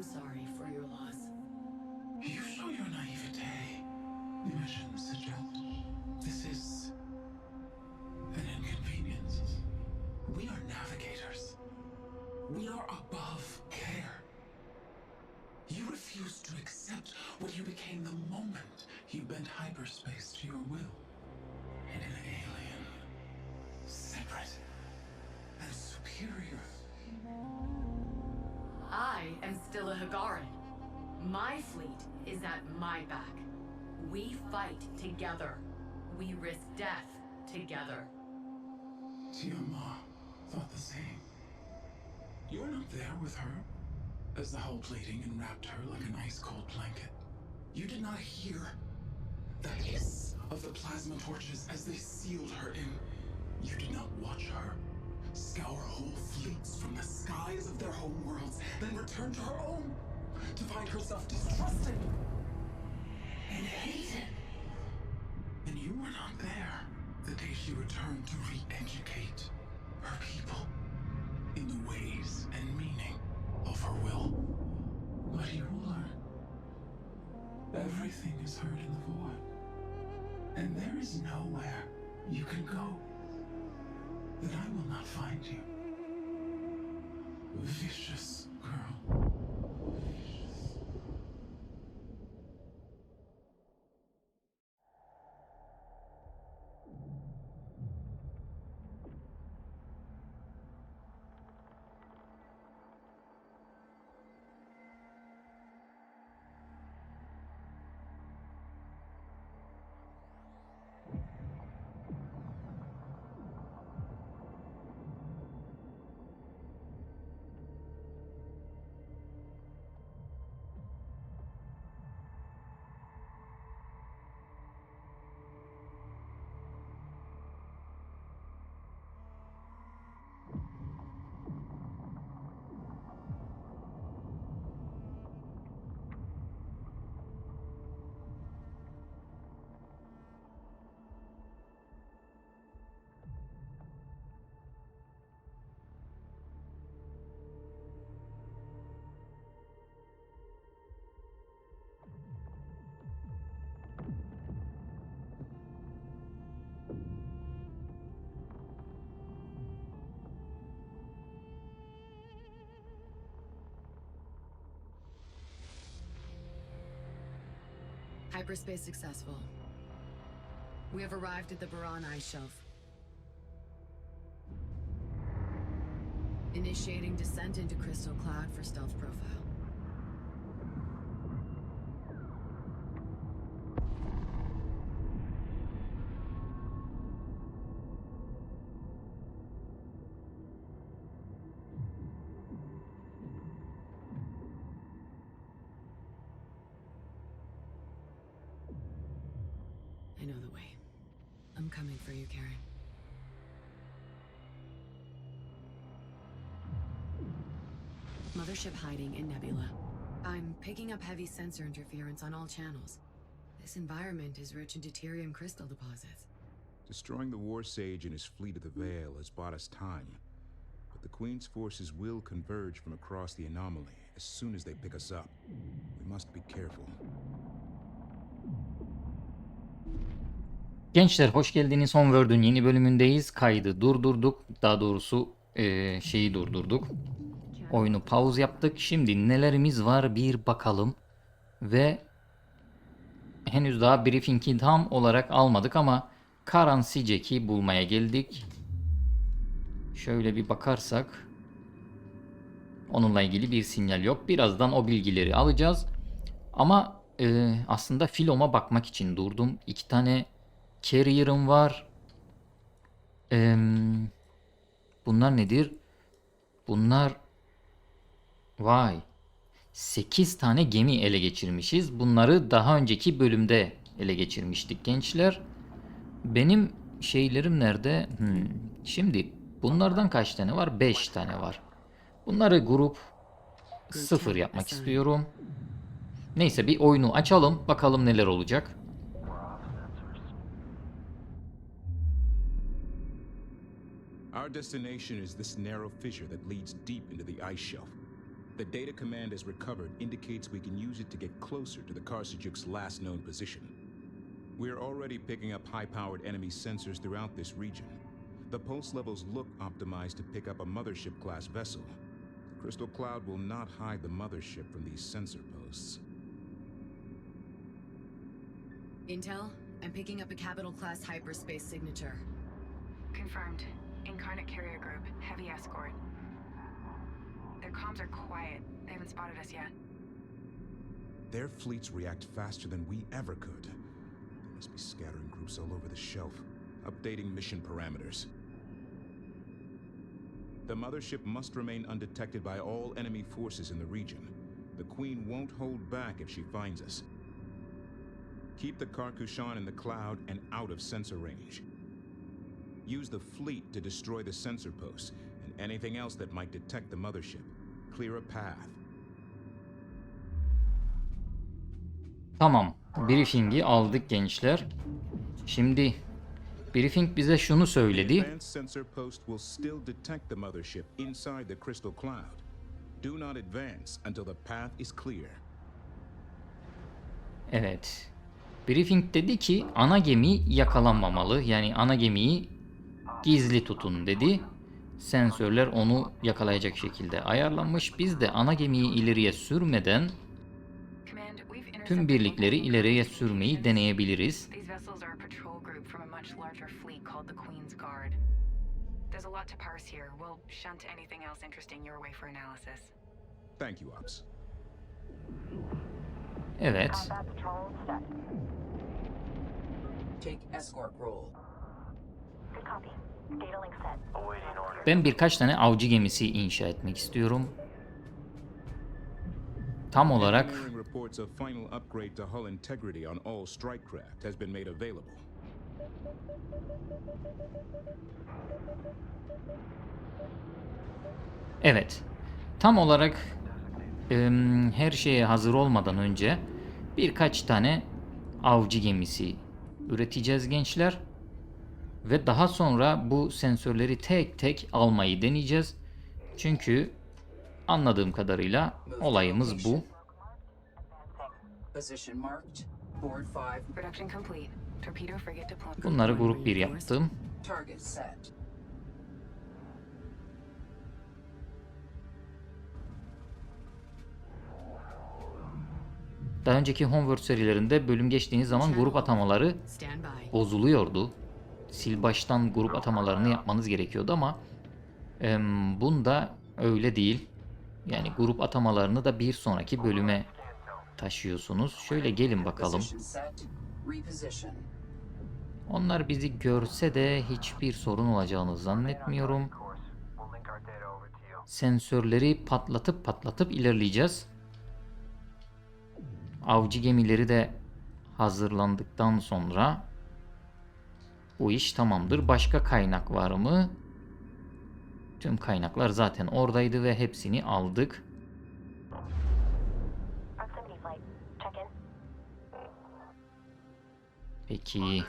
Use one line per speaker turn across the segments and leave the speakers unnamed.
am sorry for your loss.
You show your naivete. Imagine, Sejal. This is an inconvenience. We are navigators. We are above care. You refused to accept what you became the moment you bent hyperspace
Hagaran. My fleet is at my back. We fight together. We risk death together.
Tiamat thought the same. You were not there with her as the hull plating enwrapped her like an ice cold blanket. You did not hear the hiss of the plasma torches as they sealed her in. You did not watch her scour whole fleets from the skies of their home worlds, then return to her own to find herself distrusted and hated. And you were not there the day she returned to re-educate her people in the ways and meaning of her will. But you will learn. Everything is heard in the void. And there is nowhere you can go that I will not find you. Vicious girl.
Hyperspace successful. We have arrived at the Baran Ice Shelf. Initiating descent into Crystal Cloud for stealth profile. I know the way. I'm coming for you, Karen. Mothership hiding in Nebula. I'm picking up heavy sensor interference on all channels. This environment is rich in deuterium crystal deposits.
Destroying the War Sage and his fleet of the Veil has bought us time. But the Queen's forces will converge from across the anomaly as soon as they pick us up. We must be careful.
Gençler hoş geldiniz. Homeworld'ün yeni bölümündeyiz. Kaydı durdurduk. Daha doğrusu eee, şeyi durdurduk. Oyunu pause yaptık. Şimdi nelerimiz var bir bakalım. Ve henüz daha briefing'i tam olarak almadık ama Karan Sicek'i bulmaya geldik. Şöyle bir bakarsak onunla ilgili bir sinyal yok. Birazdan o bilgileri alacağız. Ama e, aslında filoma bakmak için durdum. İki tane carrier'ım var. Em, bunlar nedir? Bunlar vay 8 tane gemi ele geçirmişiz. Bunları daha önceki bölümde ele geçirmiştik gençler. Benim şeylerim nerede? Hmm, Şimdi bunlardan kaç tane var? 5 tane var. Bunları grup sıfır yapmak istiyorum. Neyse bir oyunu açalım. Bakalım neler olacak.
Destination is this narrow fissure that leads deep into the ice shelf. the data command has recovered indicates we can use it to get closer to the Karsajuk's last known position. We're already picking up high-powered enemy sensors throughout this region. The pulse levels look optimized to pick up a mothership-class vessel. The Crystal Cloud will not hide the mothership from these sensor posts.
Intel, I'm picking up a capital class hyperspace signature.
Confirmed. Incarnate Carrier Group, heavy escort. Their comms are quiet. They haven't spotted us yet.
Their fleets react faster than we ever could. They must be scattering groups all over the shelf, updating mission parameters. The mothership must remain undetected by all enemy forces in the region. The Queen won't hold back if she finds us. Keep the Karkushan in the cloud and out of sensor range. Use the fleet to destroy the sensor posts and anything else that might detect the mothership. Clear a path.
Tamam. Briefing'i aldık gençler. Şimdi briefing bize şunu söyledi.
Advanced sensor post will still detect the mothership inside the crystal cloud. Do not advance until the path is clear.
Evet. Briefing dedi ki ana gemi yakalanmamalı. Yani ana gemiyi gizli tutun dedi. Sensörler onu yakalayacak şekilde ayarlanmış. Biz de ana gemiyi ileriye sürmeden tüm birlikleri ileriye sürmeyi deneyebiliriz.
These vessels are a patrol group from a much larger fleet called the Queen's Guard. There's a lot to parse here. We'll shunt anything else interesting your way for analysis.
Thank you, Ops.
Evet.
Take escort role.
Good copy.
Ben birkaç tane avcı gemisi inşa etmek istiyorum. Tam olarak. Evet. Tam olarak em, her şeye hazır olmadan önce birkaç tane avcı gemisi üreteceğiz gençler. Ve daha sonra bu sensörleri tek tek almayı deneyeceğiz. Çünkü anladığım kadarıyla olayımız bu.
Position marked. Board 5.
Production complete. Torpedo frigate deployed.
Bunları grup 1 yaptım. Daha önceki Homeworld serilerinde bölüm geçtiğiniz zaman grup atamaları bozuluyordu. Sil baştan grup atamalarını yapmanız gerekiyordu ama em, bunda öyle değil. Yani grup atamalarını da bir sonraki bölüme taşıyorsunuz. Şöyle gelin bakalım. Onlar bizi görse de hiçbir sorun olacağını zannetmiyorum. Sensörleri patlatıp patlatıp ilerleyeceğiz. Avcı gemileri de hazırlandıktan sonra bu iş tamamdır. Başka kaynak var mı? Tüm kaynaklar zaten oradaydı ve hepsini aldık. Peki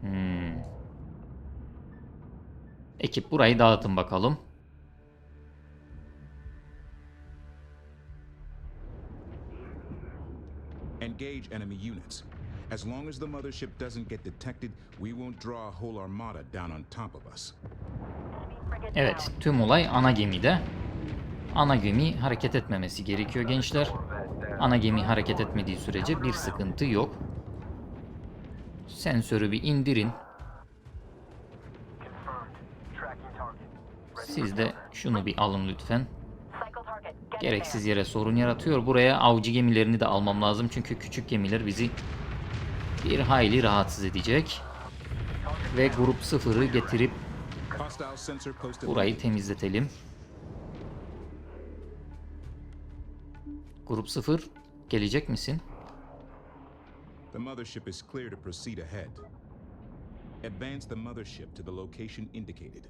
hmm. ekip burayı dağıtın bakalım.
Engage enemy units. As long as the mothership doesn't get detected, we won't draw a whole armada down on top of us.
Evet, tüm olay ana gemide. Ana gemi hareket etmemesi gerekiyor gençler. Ana gemi hareket etmediği sürece bir sıkıntı yok. Sensörü bir indirin. Siz de şunu bir alın lütfen. Gereksiz yere sorun yaratıyor. Buraya avcı gemilerini de almam lazım. Çünkü küçük gemiler bizi bir hayli rahatsız edecek. Ve grup sıfırı getirip burayı temizletelim. Grup sıfır gelecek misin?
The mothership is clear to proceed ahead. Advance the mothership to the location indicated.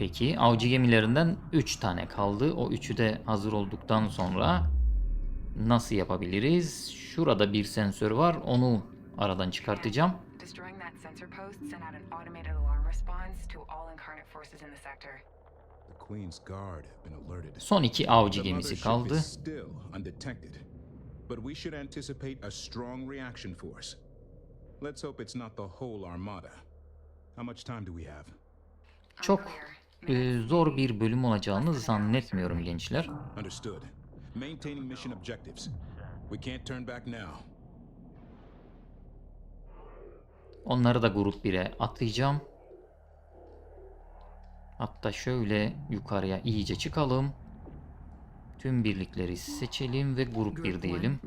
Peki avcı gemilerinden 3 tane kaldı. O üçü de hazır olduktan sonra Nasıl yapabiliriz? Şurada bir sensör var. Onu aradan çıkartacağım. Son iki avcı gemisi kaldı.
But we should anticipate a strong reaction force. Let's hope it's not the whole armada. How much time do we have?
Çok. E, zor bir bölüm olacağını zannetmiyorum gençler.
Understood. Maintaining mission objectives. We can't turn back now.
Onları da grup 1'e atayacağım. Hatta şöyle yukarıya iyice çıkalım. Tüm birlikleri seçelim ve grup 1 diyelim.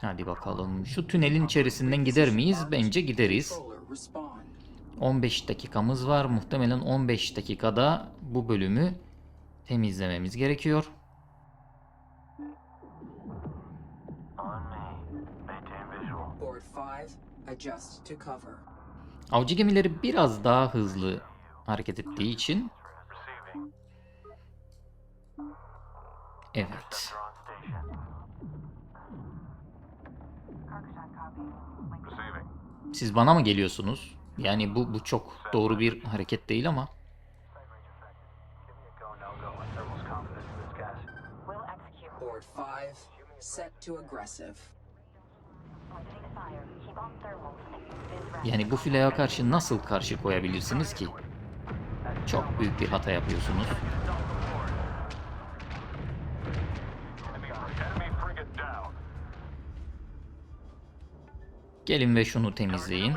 Hadi bakalım. Şu tünelin içerisinden gider miyiz? Bence gideriz.
Controller, respond.
15 dakikamız var. Muhtemelen 15 dakikada bu bölümü temizlememiz gerekiyor.
On me. Maintain visual.
Board 5, adjust to cover.
Avcı gemileri biraz daha hızlı hareket ettiği için evet. Siz bana mı geliyorsunuz? Yani bu bu çok doğru bir hareket değil ama
Give me a go, no go. My thermal's confident in this gas.
We'll execute.
Board 5, set to aggressive.
Opening fire. Keep on thermals. Biz ready.
yani bu fileye karşı nasıl karşı koyabilirsiniz ki? Çok büyük bir hata yapıyorsunuz. Gelin ve şunu temizleyin.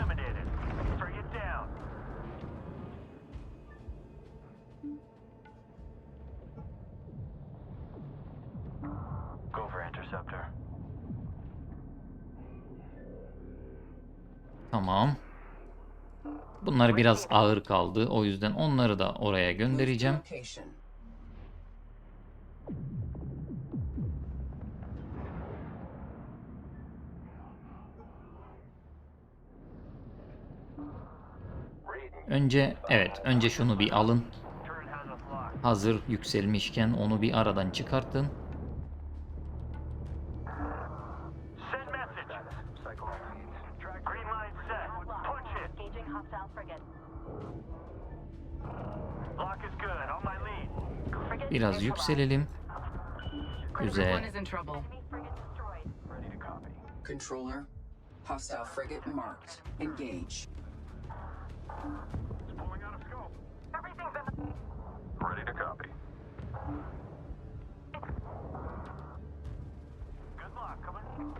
Biraz ağır kaldı. O yüzden onları da oraya göndereceğim. Önce evet, önce şunu bir alın. Hazır yükselmişken onu bir aradan çıkartın.
Ready to copy.
Controller, hostile frigate marked. Engage.
It's pulling out of scope.
Everything's in
Ready to copy. Good luck. Coming.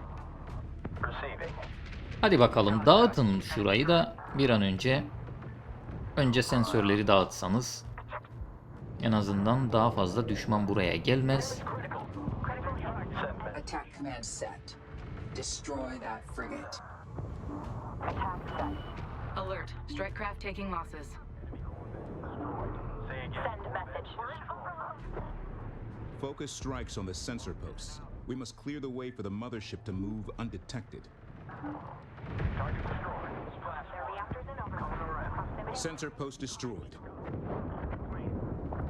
Receiving.
Hadi bakalım dağıtın şurayı da bir an önce. Önce sensörleri dağıtsanız. En azından daha fazla düşman buraya gelmez.
Attack command set. Destroy that frigate.
attack set.
Alert. Strike craft taking losses.
Send message.
Focus strikes on the sensor posts. We must clear the way for the mothership to move undetected.
Target destroyed. Splash.
Their reactors in overload. Proximity.
Sensor post destroyed.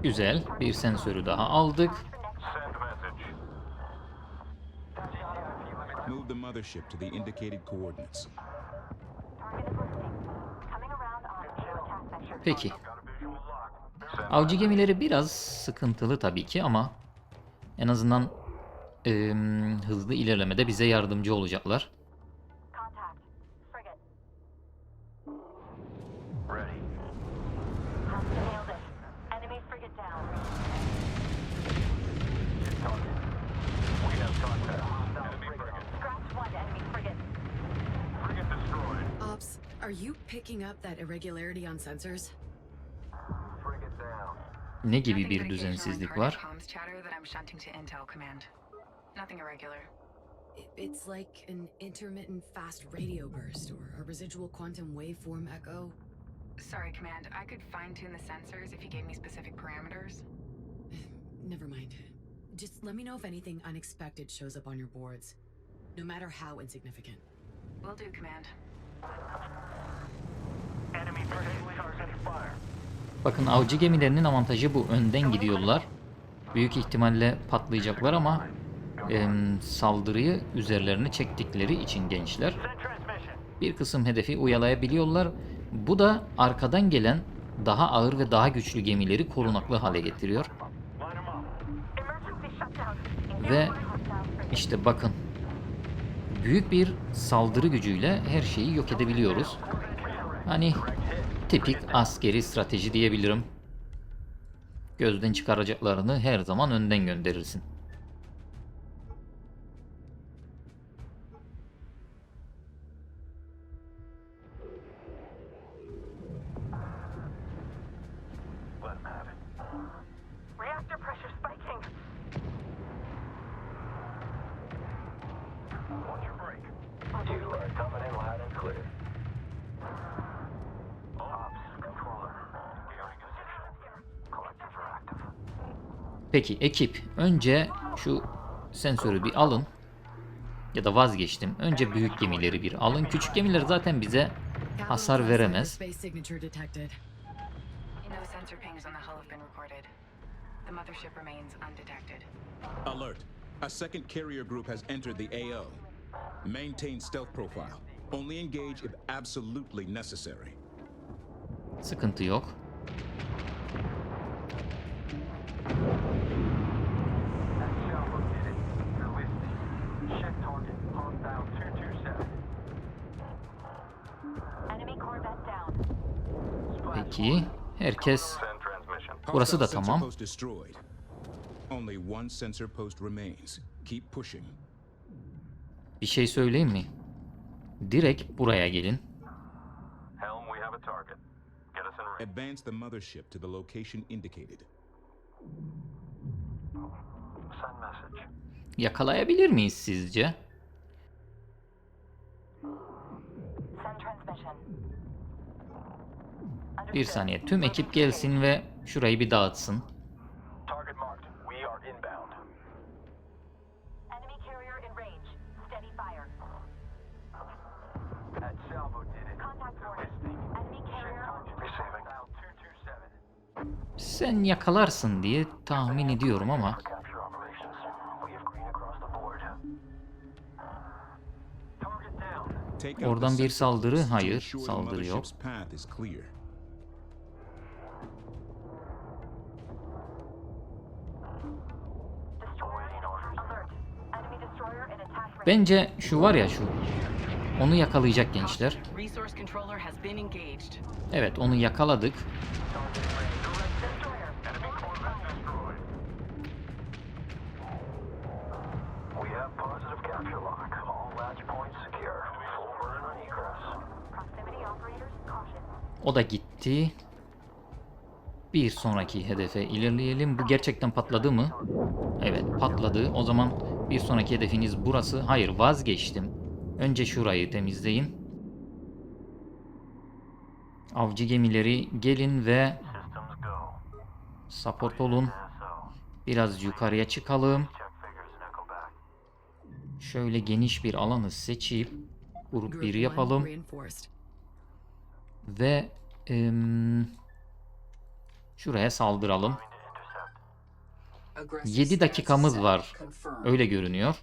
Güzel. Bir sensörü daha aldık.
Move the mothership to the indicated coordinates.
Peki. Avcı gemileri biraz sıkıntılı tabii ki ama en azından eee, hızlı ilerlemede bize yardımcı olacaklar.
Picking up that irregularity on sensors?
Frigate down.
Ne gibi
Nothing
bir düzensizlik var?
comms chatter that I'm shunting to Intel Command. Nothing irregular.
It's like an intermittent fast radio burst or a residual quantum waveform echo.
Sorry, Command. I could fine tune the sensors if you gave me specific parameters.
Never mind. Just let me know if anything unexpected shows up on your boards, no matter how insignificant.
Will do, Command.
Bakın avcı gemilerinin avantajı bu. Önden gidiyorlar. Büyük ihtimalle patlayacaklar ama em, saldırıyı üzerlerine çektikleri için gençler bir kısım hedefi uyalayabiliyorlar. Bu da arkadan gelen daha ağır ve daha güçlü gemileri korunaklı hale getiriyor. Ve işte bakın büyük bir saldırı gücüyle her şeyi yok edebiliyoruz. Hani tipik askeri strateji diyebilirim. Gözden çıkaracaklarını her zaman önden gönderirsin. Peki ekip önce şu sensörü bir alın. Ya da vazgeçtim. Önce büyük gemileri bir alın. Küçük gemiler zaten bize hasar veremez.
Alert. A second carrier group has entered the AO. Maintain stealth profile. Only engage if absolutely necessary.
Sıkıntı yok. Peki herkes. Burası da tamam.
post destroyed. Only one sensor post remains. Keep pushing.
bir şey söyleyeyim mi? Direkt buraya gelin.
Advance the mothership to the location indicated.
Send message.
Yakalayabilir miyiz sizce? Bir saniye. Tüm ekip gelsin ve şurayı bir dağıtsın.
Target marked. We are inbound.
Enemy carrier in range. Steady fire.
That salvo did it.
Contact warning.
Listening.
Enemy carrier on
Receiving. Hostile 227.
Sen yakalarsın diye tahmin ediyorum ama Oradan bir saldırı, hayır, saldırı yok. Bence şu var ya şu. Onu yakalayacak gençler. Evet onu yakaladık. O da gitti. Bir sonraki hedefe ilerleyelim. Bu gerçekten patladı mı? Evet patladı. O zaman bir sonraki hedefiniz burası. Hayır vazgeçtim. Önce şurayı temizleyin. Avcı gemileri gelin ve support olun. Biraz yukarıya çıkalım. Şöyle geniş bir alanı seçip grup
Group
1
one
yapalım. Ve em, şuraya saldıralım.
Intercept.
7 dakikamız var. Öyle görünüyor.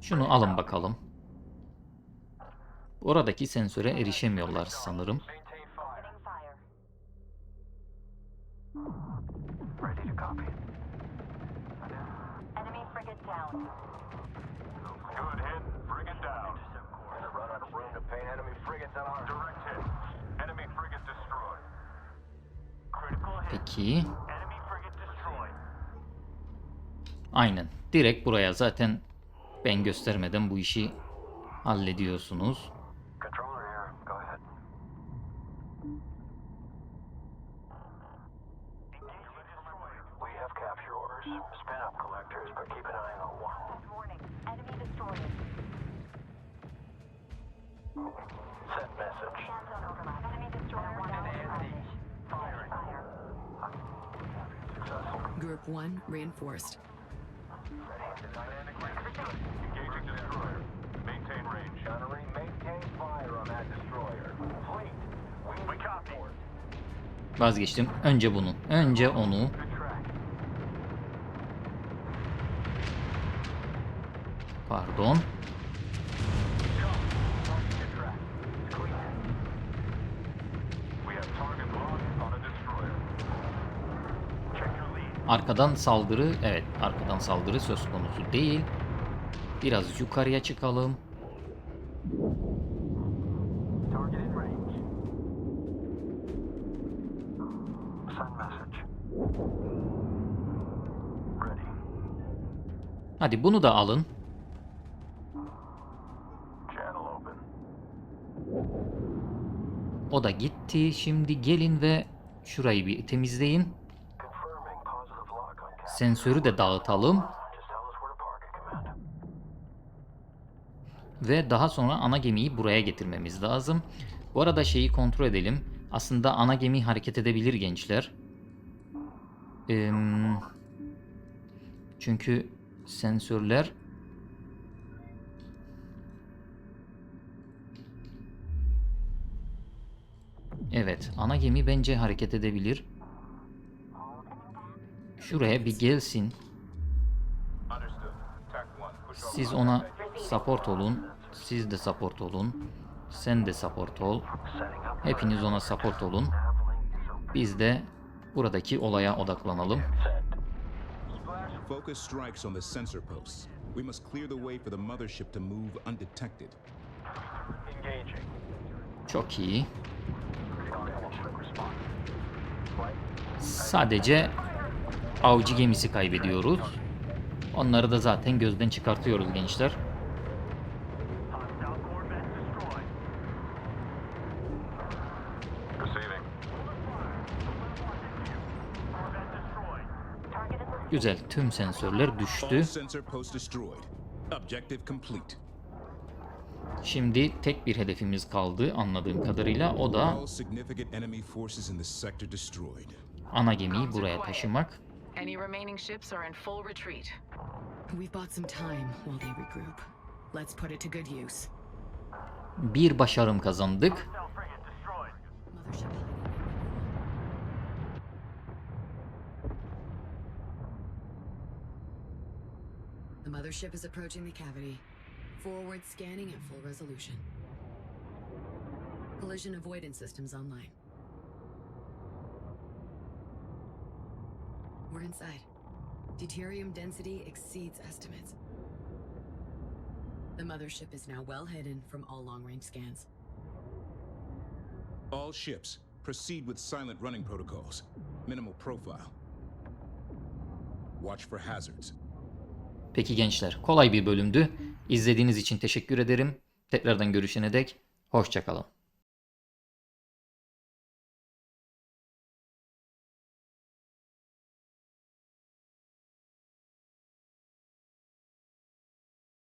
Şunu alın bakalım. Oradaki sensöre erişemiyorlar sanırım. Peki. Aynen. Direkt buraya zaten ben göstermeden bu işi hallediyorsunuz.
Send message.
Hands on overlap. Enemy destroyer down
Group 1 reinforced.
Engaging destroyer.
Maintain range.
Gunnery, maintain
fire
on that destroyer. Fleet, we copy. Vazgeçtim. Önce bunu. Önce onu. Pardon.
Arkadan saldırı. Evet arkadan saldırı söz konusu değil. Biraz yukarıya çıkalım. Hadi bunu da alın. O da gitti. Şimdi gelin ve şurayı bir temizleyin. Sensörü de dağıtalım. Ve daha sonra ana gemiyi buraya getirmemiz lazım. Bu arada şeyi kontrol edelim. Aslında ana gemi hareket edebilir gençler. Çünkü sensörler Evet, ana gemi bence hareket edebilir. Şuraya bir gelsin.
Understood. TAC 1, push off.
Siz ona support olun. Siz de support olun. Sen de support ol. Hepiniz ona support olun. Biz de buradaki olaya odaklanalım.
Focus strikes on the sensor posts. We must clear the way for the mothership to move undetected.
Çok iyi. Sadece avcı gemisi kaybediyoruz. Onları da zaten gözden çıkartıyoruz gençler. Güzel. Tüm sensörler düştü. Şimdi tek bir hedefimiz kaldı anladığım kadarıyla. O da Ana gemiyi buraya taşımak.
Any remaining ships are in full retreat.
We've bought some time while they regroup. Let's put it to good use.
Bir başarım kazandık.
The mothership is approaching the cavity. Forward scanning at full resolution. Collision avoidance systems online. We're inside. Deuterium density exceeds estimates. The mothership is now well hidden from all long range scans.
All ships, proceed with silent running protocols. Minimal profile. Watch for hazards.
Peki gençler, kolay bir bölümdü. İzlediğiniz için teşekkür ederim. Tekrardan görüşene dek hoşçakalın.